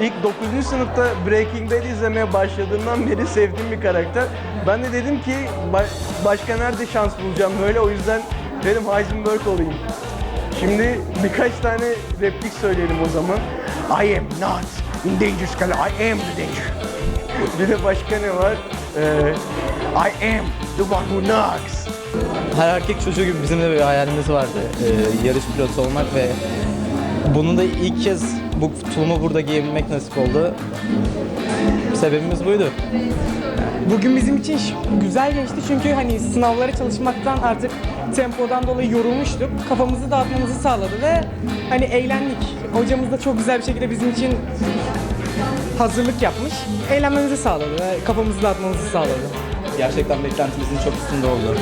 ilk 9. sınıfta Breaking Bad izlemeye başladığımdan beri sevdiğim bir karakter. Ben de dedim ki ba- başka nerede şans bulacağım böyle o yüzden dedim Heisenberg olayım. Şimdi birkaç tane replik söyleyelim o zaman. I am not in danger Scully, I am the danger. bir de başka ne var? Ee, I am the one who knocks. Her erkek çocuğu gibi bizim de bir hayalimiz vardı. Ee, yarış pilotu olmak ve bunu da ilk kez bu tulumu burada giyebilmek nasip oldu. Sebebimiz buydu. Bugün bizim için güzel geçti çünkü hani sınavlara çalışmaktan artık tempodan dolayı yorulmuştuk. Kafamızı dağıtmamızı sağladı ve hani eğlendik. Hocamız da çok güzel bir şekilde bizim için hazırlık yapmış. Eğlenmemizi sağladı ve kafamızı dağıtmamızı sağladı. Gerçekten beklentimizin çok üstünde oldu.